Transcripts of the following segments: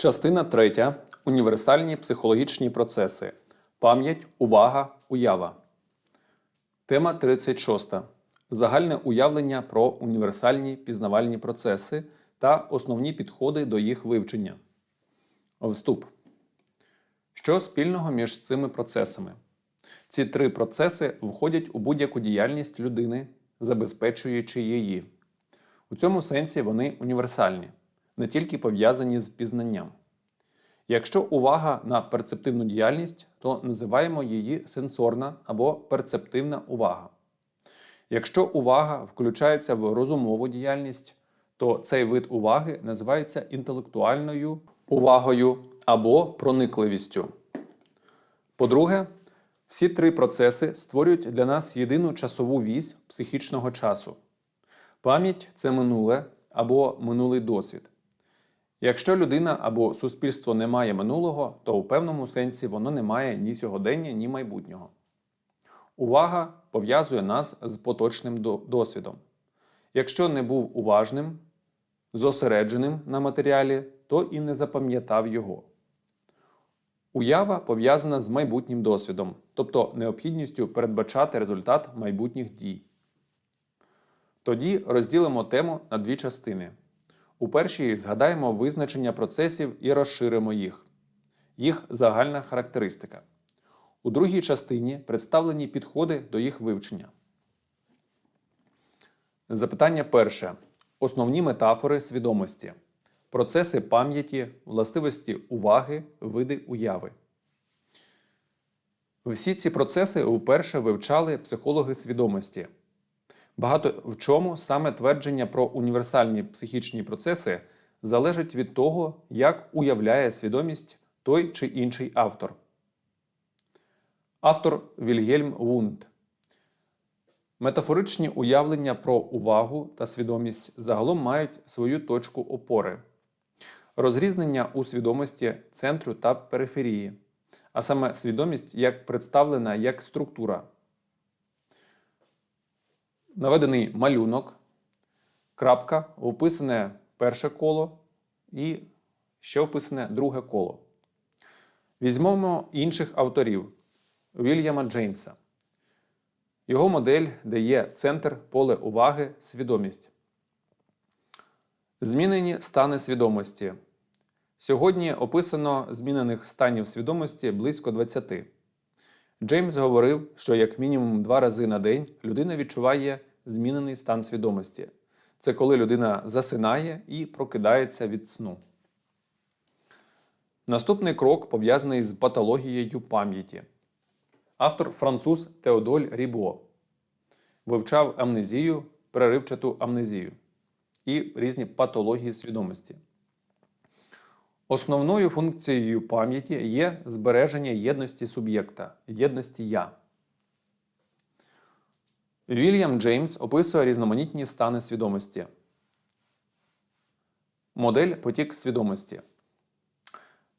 Частина третя. Універсальні психологічні процеси. Пам'ять, увага, уява. Тема 36. Загальне уявлення про універсальні пізнавальні процеси та основні підходи до їх вивчення. Вступ. Що спільного між цими процесами? Ці три процеси входять у будь-яку діяльність людини, забезпечуючи її. У цьому сенсі вони універсальні, не тільки пов'язані з пізнанням. Якщо увага на перцептивну діяльність, то називаємо її сенсорна або перцептивна увага. Якщо увага включається в розумову діяльність, то цей вид уваги називається інтелектуальною увагою або проникливістю. По-друге, всі три процеси створюють для нас єдину часову вісь психічного часу. Пам'ять це минуле або минулий досвід. Якщо людина або суспільство не має минулого, то у певному сенсі воно не має ні сьогодення, ні майбутнього. Увага пов'язує нас з поточним досвідом. Якщо не був уважним, зосередженим на матеріалі, то і не запам'ятав його. Уява пов'язана з майбутнім досвідом, тобто необхідністю передбачати результат майбутніх дій. Тоді розділимо тему на дві частини. У першій згадаємо визначення процесів і розширимо їх, їх загальна характеристика. У другій частині представлені підходи до їх вивчення. Запитання перше. Основні метафори свідомості. Процеси пам'яті, властивості уваги, види уяви. Всі ці процеси вперше вивчали психологи свідомості. Багато в чому саме твердження про універсальні психічні процеси залежить від того, як уявляє свідомість той чи інший автор. Автор Вільгельм Вунд. Метафоричні уявлення про увагу та свідомість загалом мають свою точку опори. Розрізнення у свідомості центру та периферії, а саме свідомість як представлена як структура. Наведений малюнок, крапка, описане перше коло і ще описане друге коло. Візьмемо інших авторів Вільяма Джеймса. Його модель дає центр поле уваги свідомість. Змінені стани свідомості. Сьогодні описано змінених станів свідомості близько 20. Джеймс говорив, що як мінімум два рази на день людина відчуває змінений стан свідомості. Це коли людина засинає і прокидається від сну. Наступний крок пов'язаний з патологією пам'яті. Автор француз Теодоль Рібо вивчав амнезію, переривчату амнезію і різні патології свідомості. Основною функцією пам'яті є збереження єдності суб'єкта, єдності я. Вільям Джеймс описує різноманітні стани свідомості. Модель потік свідомості.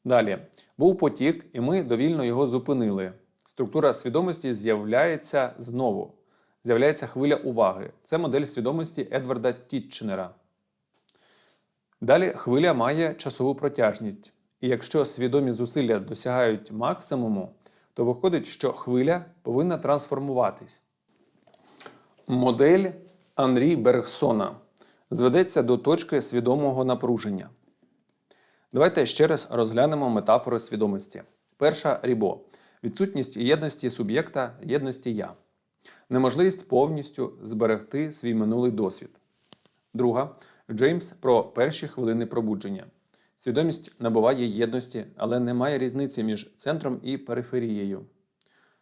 Далі. Був потік, і ми довільно його зупинили. Структура свідомості з'являється знову. З'являється хвиля уваги. Це модель свідомості Едварда Тітченера. Далі хвиля має часову протяжність. І якщо свідомі зусилля досягають максимуму, то виходить, що хвиля повинна трансформуватись. Модель Анрі Бергсона зведеться до точки свідомого напруження. Давайте ще раз розглянемо метафори свідомості. Перша рібо відсутність єдності суб'єкта, єдності я. Неможливість повністю зберегти свій минулий досвід. Друга Джеймс про перші хвилини пробудження. Свідомість набуває єдності, але немає різниці між центром і периферією.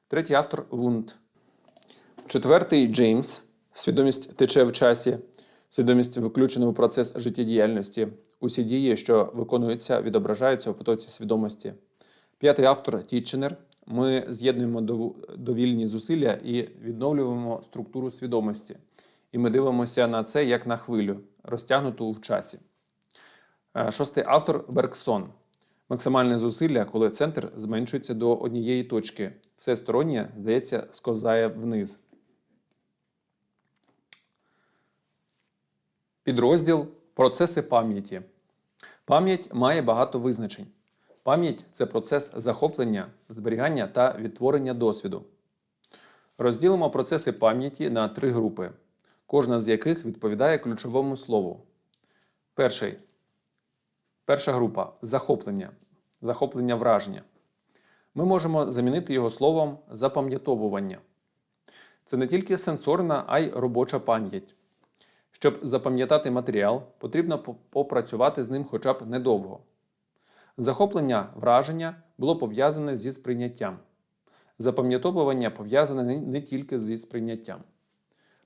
Третій автор Вунд. Четвертий Джеймс. Свідомість тече в часі. Свідомість включена у процес життєдіяльності. Усі дії, що виконуються, відображаються у потоці свідомості. П'ятий автор Тітченер. Ми з'єднуємо дов- довільні зусилля і відновлюємо структуру свідомості. І ми дивимося на це як на хвилю, розтягнуту в часі. Е, Шостий автор Бергсон. Максимальне зусилля, коли центр зменшується до однієї точки. Все стороннє, здається, сковзає вниз. Підрозділ Процеси пам'яті. Пам'ять має багато визначень. Пам'ять це процес захоплення, зберігання та відтворення досвіду. Розділимо процеси пам'яті на три групи, кожна з яких відповідає ключовому слову. Перший. Перша група захоплення, захоплення враження. Ми можемо замінити його словом запам'ятовування. Це не тільки сенсорна, а й робоча пам'ять. Щоб запам'ятати матеріал, потрібно попрацювати з ним хоча б недовго. Захоплення враження було пов'язане зі сприйняттям. Запам'ятовування пов'язане не- тільки зі сприйняттям.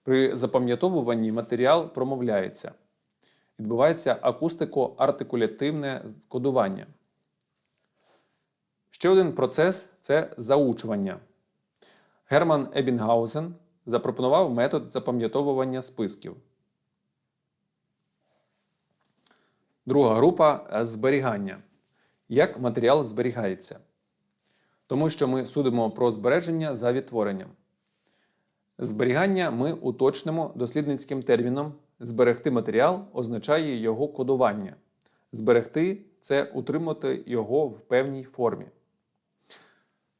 При запам'ятовуванні матеріал промовляється. Відбувається акустико-артикулятивне кодування. Ще один процес це заучування. Герман Ебінгаузен запропонував метод запам'ятовування списків. Друга група е, зберігання. Як матеріал зберігається? Тому що ми судимо про збереження за відтворенням. Зберігання ми уточнимо дослідницьким терміном зберегти матеріал означає його кодування. Зберегти це утримати його в певній формі.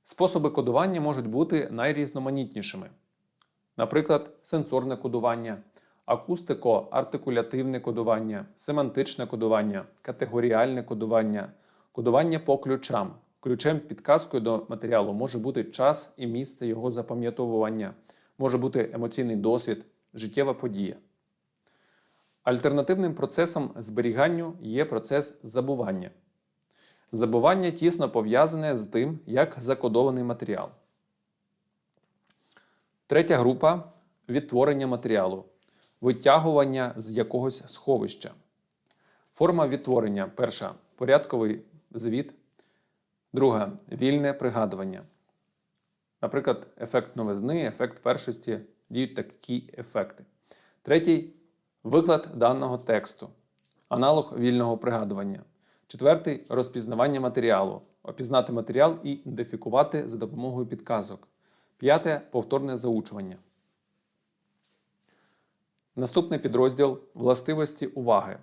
Способи кодування можуть бути найрізноманітнішими. Наприклад, сенсорне кодування, акустико-артикулятивне кодування, семантичне кодування, категоріальне кодування, кодування по ключам. Ключем підказкою до матеріалу може бути час і місце його запам'ятовування, може бути емоційний досвід, життєва подія. Альтернативним процесом зберіганню є процес забування. Забування тісно пов'язане з тим, як закодований матеріал. Третя група відтворення матеріалу, витягування з якогось сховища. Форма відтворення перша порядковий звіт, друга вільне пригадування. Наприклад, ефект новизни, ефект першості діють такі ефекти. Третій виклад даного тексту, аналог вільного пригадування. Четвертий розпізнавання матеріалу. Опізнати матеріал і ідентифікувати за допомогою підказок. П'яте повторне заучування. Наступний підрозділ властивості уваги.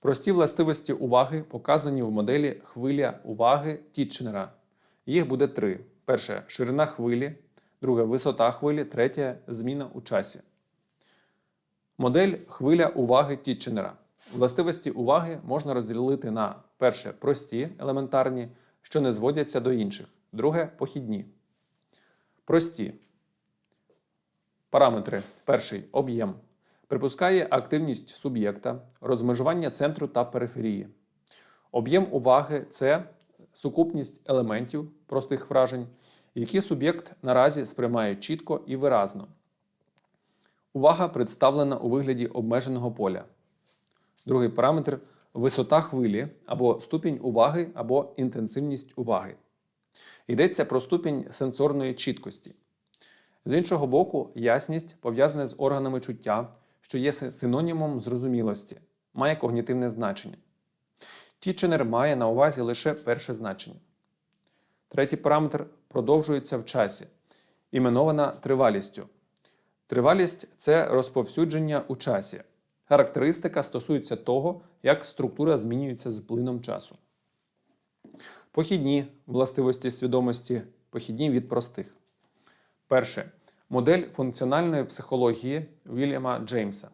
Прості властивості уваги показані в моделі хвиля уваги Тітченера. Їх буде три: перше ширина хвилі, друге висота хвилі, третє зміна у часі. Модель хвиля уваги Тітченера. Властивості уваги можна розділити на перше прості, елементарні, що не зводяться до інших, друге похідні. Прості. Параметри. Перший об'єм. Припускає активність суб'єкта, розмежування центру та периферії. Об'єм уваги це сукупність елементів простих вражень, які суб'єкт наразі сприймає чітко і виразно. Увага представлена у вигляді обмеженого поля. Другий параметр висота хвилі або ступінь уваги або інтенсивність уваги. Йдеться про ступінь сенсорної чіткості. З іншого боку, ясність пов'язана з органами чуття, що є синонімом зрозумілості, має когнітивне значення. Тіченер має на увазі лише перше значення. Третій параметр продовжується в часі, іменована тривалістю. Тривалість це розповсюдження у часі. Характеристика стосується того, як структура змінюється з плином часу. Похідні властивості свідомості, похідні від простих. Перше. Модель функціональної психології Вільяма Джеймса.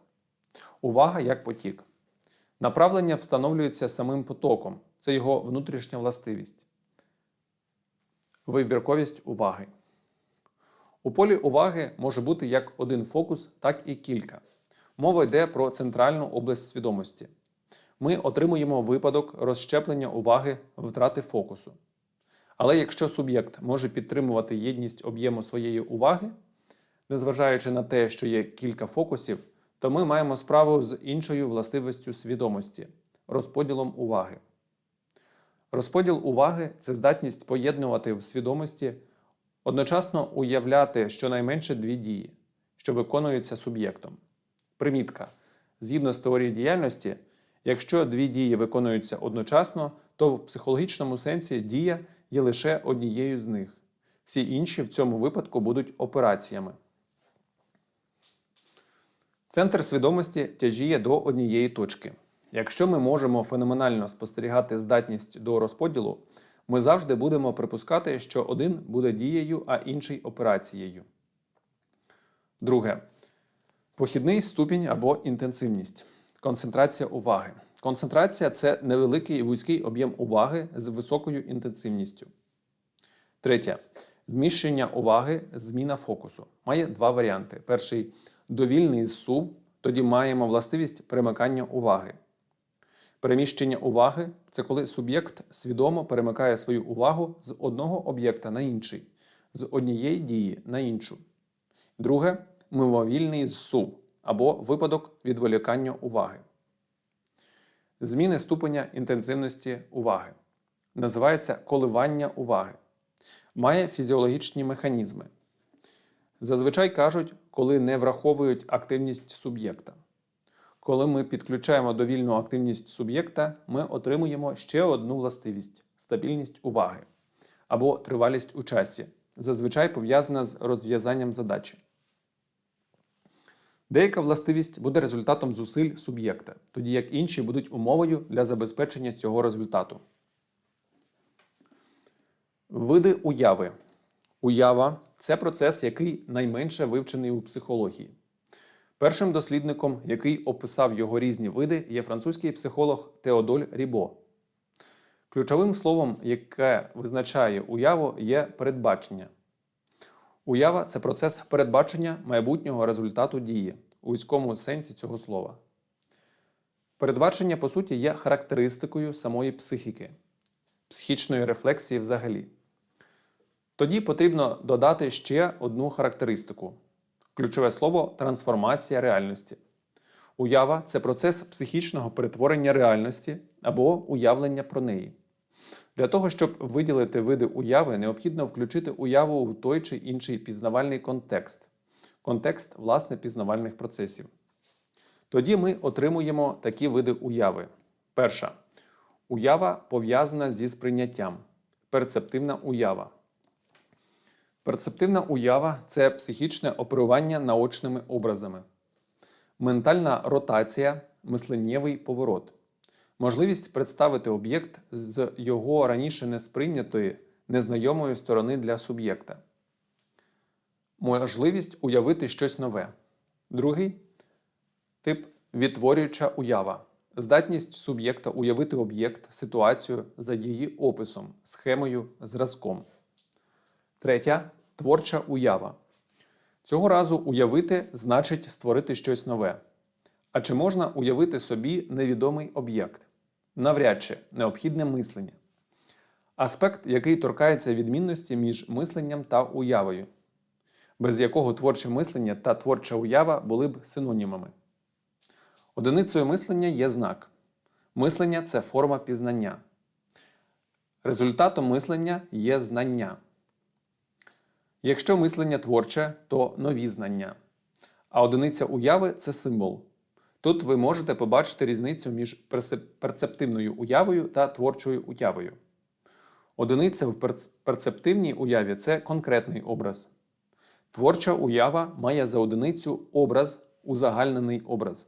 Увага як потік. Направлення встановлюється самим потоком. Це його внутрішня властивість. Вибірковість уваги. У полі уваги може бути як один фокус, так і кілька. Мова йде про центральну область свідомості. Ми отримуємо випадок розщеплення уваги втрати фокусу. Але якщо суб'єкт може підтримувати єдність об'єму своєї уваги, незважаючи на те, що є кілька фокусів, то ми маємо справу з іншою властивістю свідомості розподілом уваги. Розподіл уваги це здатність поєднувати в свідомості, одночасно уявляти щонайменше дві дії, що виконуються суб'єктом. Примітка. Згідно з теорією діяльності, якщо дві дії виконуються одночасно, то в психологічному сенсі дія є лише однією з них. Всі інші в цьому випадку будуть операціями. Центр свідомості тяжіє до однієї точки. Якщо ми можемо феноменально спостерігати здатність до розподілу, ми завжди будемо припускати, що один буде дією, а інший операцією. Друге. Похідний ступінь або інтенсивність. Концентрація уваги. Концентрація це невеликий і вузький об'єм уваги з високою інтенсивністю. Третє. Зміщення уваги, зміна фокусу. Має два варіанти. Перший довільний зсув, тоді маємо властивість перемикання уваги. Переміщення уваги це коли суб'єкт свідомо перемикає свою увагу з одного об'єкта на інший, з однієї дії на іншу. Друге мимовільний зсув або випадок відволікання уваги. Зміни ступеня інтенсивності уваги. Називається коливання уваги. Має фізіологічні механізми. Зазвичай кажуть, коли не враховують активність суб'єкта. Коли ми підключаємо довільну активність суб'єкта, ми отримуємо ще одну властивість стабільність уваги або тривалість у часі, зазвичай пов'язана з розв'язанням задачі. Деяка властивість буде результатом зусиль суб'єкта, тоді як інші будуть умовою для забезпечення цього результату. Види уяви. Уява це процес, який найменше вивчений у психології. Першим дослідником, який описав його різні види, є французький психолог Теодоль Рібо. Ключовим словом, яке визначає уяву, є передбачення. Уява це процес передбачення майбутнього результату дії у військовому сенсі цього слова. Передбачення, по суті, є характеристикою самої психіки, психічної рефлексії взагалі. Тоді потрібно додати ще одну характеристику. Ключове слово трансформація реальності. Уява це процес психічного перетворення реальності або уявлення про неї. Для того, щоб виділити види уяви, необхідно включити уяву у той чи інший пізнавальний контекст, контекст власне пізнавальних процесів. Тоді ми отримуємо такі види уяви. Перша уява пов'язана зі сприйняттям, перцептивна уява. Перцептивна уява це психічне оперування наочними образами, ментальна ротація, мисленнєвий поворот, можливість представити об'єкт з його раніше несприйнятої, незнайомої сторони для суб'єкта, можливість уявити щось нове. Другий тип відтворююча уява. Здатність суб'єкта уявити об'єкт, ситуацію за її описом, схемою, зразком. Третя творча уява. Цього разу уявити значить створити щось нове. А чи можна уявити собі невідомий об'єкт? Навряд чи необхідне мислення. Аспект, який торкається відмінності між мисленням та уявою, без якого творче мислення та творча уява були б синонімами. Одиницею мислення є знак. Мислення це форма пізнання. Результатом мислення є знання. Якщо мислення творче, то нові знання. А одиниця уяви це символ. Тут ви можете побачити різницю між перцептивною уявою та творчою уявою. Одиниця в перцептивній уяві це конкретний образ. Творча уява має за одиницю образ, узагальнений образ.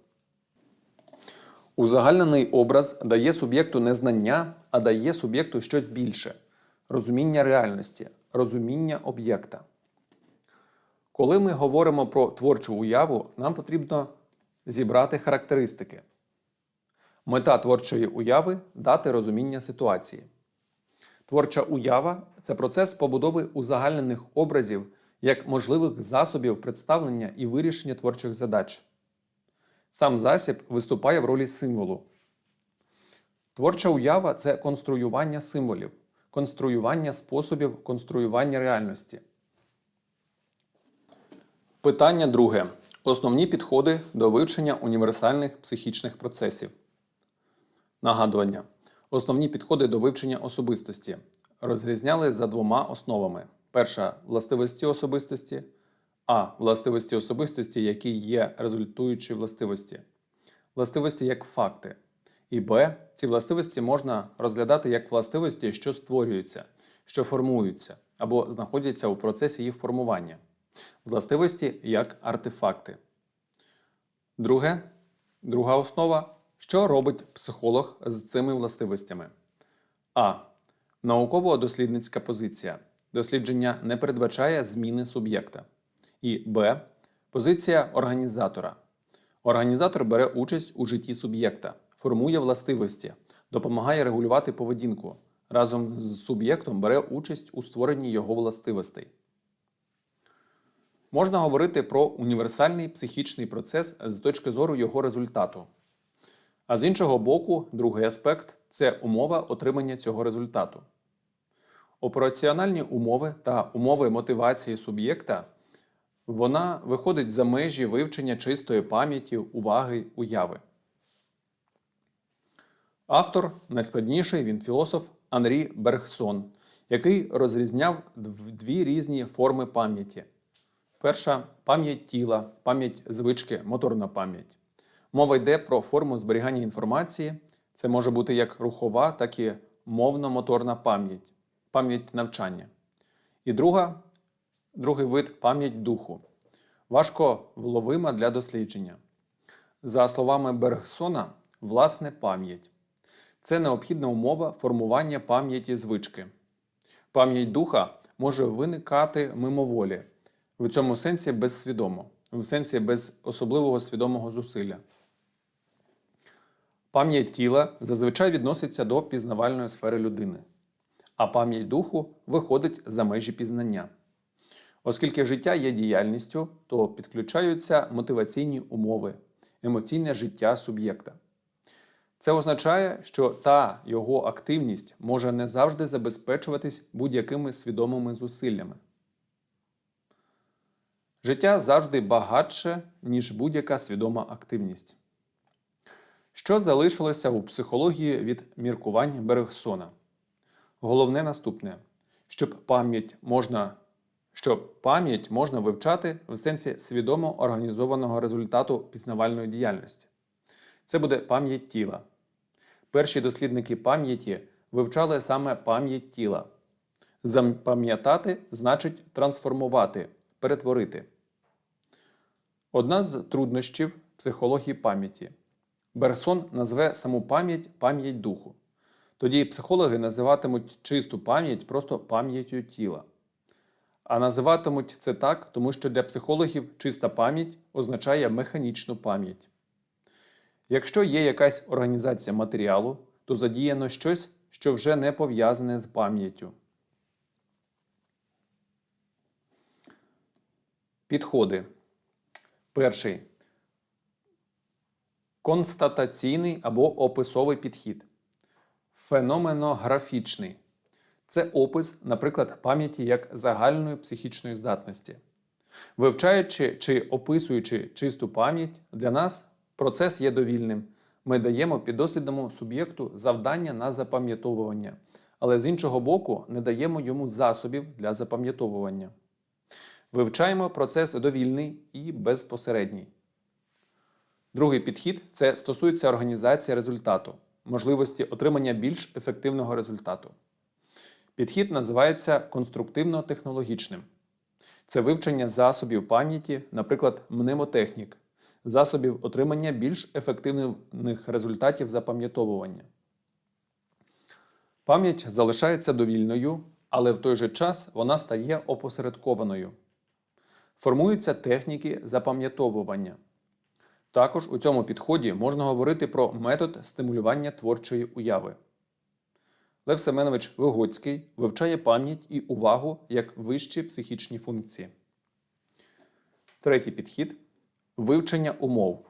Узагальнений образ дає суб'єкту не знання, а дає суб'єкту щось більше розуміння реальності, розуміння об'єкта. Коли ми говоримо про творчу уяву, нам потрібно зібрати характеристики. Мета творчої уяви дати розуміння ситуації. Творча уява це процес побудови узагальнених образів як можливих засобів представлення і вирішення творчих задач. Сам засіб виступає в ролі символу. Творча уява це конструювання символів, конструювання способів конструювання реальності. Питання друге. Основні підходи до вивчення універсальних психічних процесів. Нагадування. Основні підходи до вивчення особистості розрізняли за двома основами: перша властивості особистості, а властивості особистості, які є результуючі властивості, властивості як факти. І Б. Ці властивості можна розглядати як властивості, що створюються, що формуються або знаходяться у процесі їх формування. Властивості як артефакти. Друге, друга основа Що робить психолог з цими властивостями? А. Науково-дослідницька позиція. Дослідження не передбачає зміни суб'єкта. І Б. Позиція організатора. Організатор бере участь у житті суб'єкта, формує властивості, допомагає регулювати поведінку. Разом з суб'єктом бере участь у створенні його властивостей. Можна говорити про універсальний психічний процес з точки зору його результату. А з іншого боку, другий аспект це умова отримання цього результату. Операціональні умови та умови мотивації суб'єкта вона виходить за межі вивчення чистої пам'яті, уваги, уяви. Автор найскладніший він філософ Анрі Бергсон, який розрізняв дві різні форми пам'яті. Перша пам'ять тіла, пам'ять звички, моторна пам'ять. Мова йде про форму зберігання інформації. Це може бути як рухова, так і мовно-моторна пам'ять, пам'ять навчання. І друга, другий вид пам'ять духу. Важко вловима для дослідження. За словами Бергсона, власне пам'ять. Це необхідна умова формування пам'яті звички. Пам'ять духа може виникати мимоволі, в цьому сенсі безсвідомо, в сенсі без особливого свідомого зусилля. Пам'ять тіла зазвичай відноситься до пізнавальної сфери людини, а пам'ять духу виходить за межі пізнання. Оскільки життя є діяльністю, то підключаються мотиваційні умови, емоційне життя суб'єкта. Це означає, що та його активність може не завжди забезпечуватись будь-якими свідомими зусиллями. Життя завжди багатше, ніж будь-яка свідома активність. Що залишилося у психології від міркувань Бергсона? Головне наступне: щоб пам'ять можна, щоб пам'ять можна вивчати в сенсі свідомо організованого результату пізнавальної діяльності. Це буде пам'ять тіла. Перші дослідники пам'яті вивчали саме пам'ять тіла. Запам'ятати значить трансформувати, перетворити. Одна з труднощів психології пам'яті. Берсон назве саму пам'ять пам'ять духу. Тоді психологи називатимуть чисту пам'ять просто пам'яттю тіла. А називатимуть це так, тому що для психологів чиста пам'ять означає механічну пам'ять. Якщо є якась організація матеріалу, то задіяно щось, що вже не пов'язане з пам'яттю. Підходи. Перший констатаційний або описовий підхід. Феноменографічний. Це опис, наприклад, пам'яті як загальної психічної здатності. Вивчаючи чи описуючи чисту пам'ять, для нас процес є довільним. Ми даємо піддослідному суб'єкту завдання на запам'ятовування, але з іншого боку, не даємо йому засобів для запам'ятовування. Вивчаємо процес довільний і безпосередній. Другий підхід це стосується організації результату, можливості отримання більш ефективного результату. Підхід називається конструктивно-технологічним. Це вивчення засобів пам'яті, наприклад, мнемотехнік, засобів отримання більш ефективних результатів запам'ятовування. Пам'ять залишається довільною, але в той же час вона стає опосередкованою. Формуються техніки запам'ятовування. Також у цьому підході можна говорити про метод стимулювання творчої уяви. Лев Семенович Вигоцький вивчає пам'ять і увагу як вищі психічні функції. Третій підхід вивчення умов.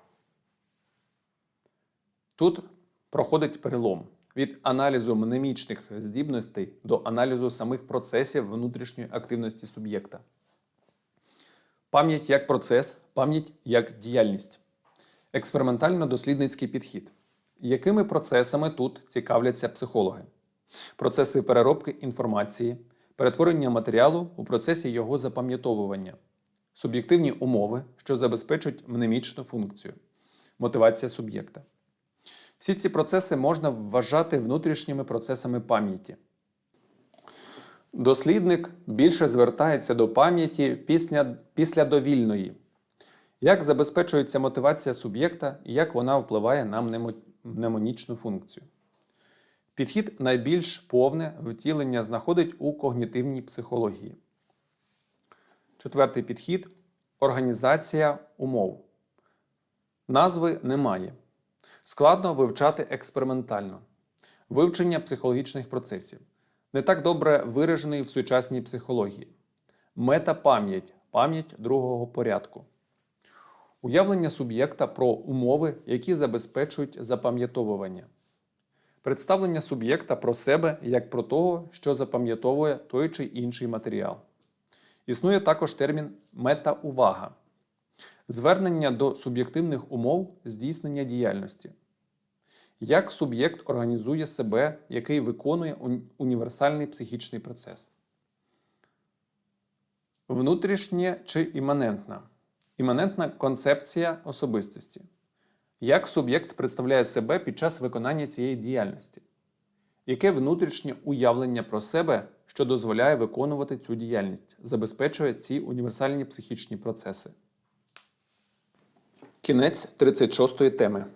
Тут проходить перелом від аналізу мнемічних здібностей до аналізу самих процесів внутрішньої активності суб'єкта. Пам'ять як процес, пам'ять як діяльність. Експериментально-дослідницький підхід. Якими процесами тут цікавляться психологи? Процеси переробки інформації, перетворення матеріалу у процесі його запам'ятовування, суб'єктивні умови, що забезпечують мнемічну функцію, мотивація суб'єкта. Всі ці процеси можна вважати внутрішніми процесами пам'яті. Дослідник більше звертається до пам'яті після, після довільної. Як забезпечується мотивація суб'єкта і як вона впливає на мнемо- мнемонічну функцію. Підхід найбільш повне втілення знаходить у когнітивній психології. Четвертий підхід організація умов. Назви немає. Складно вивчати експериментально. Вивчення психологічних процесів. Не так добре виражений в сучасній психології. Метапам'ять пам'ять другого порядку. Уявлення суб'єкта про умови, які забезпечують запам'ятовування. Представлення суб'єкта про себе як про того, що запам'ятовує той чи інший матеріал. Існує також термін метаувага звернення до суб'єктивних умов здійснення діяльності. Як суб'єкт організує себе, який виконує універсальний психічний процес? Внутрішнє чи іманентна? Іманентна концепція особистості. Як суб'єкт представляє себе під час виконання цієї діяльності? Яке внутрішнє уявлення про себе, що дозволяє виконувати цю діяльність, забезпечує ці універсальні психічні процеси? Кінець 36 теми.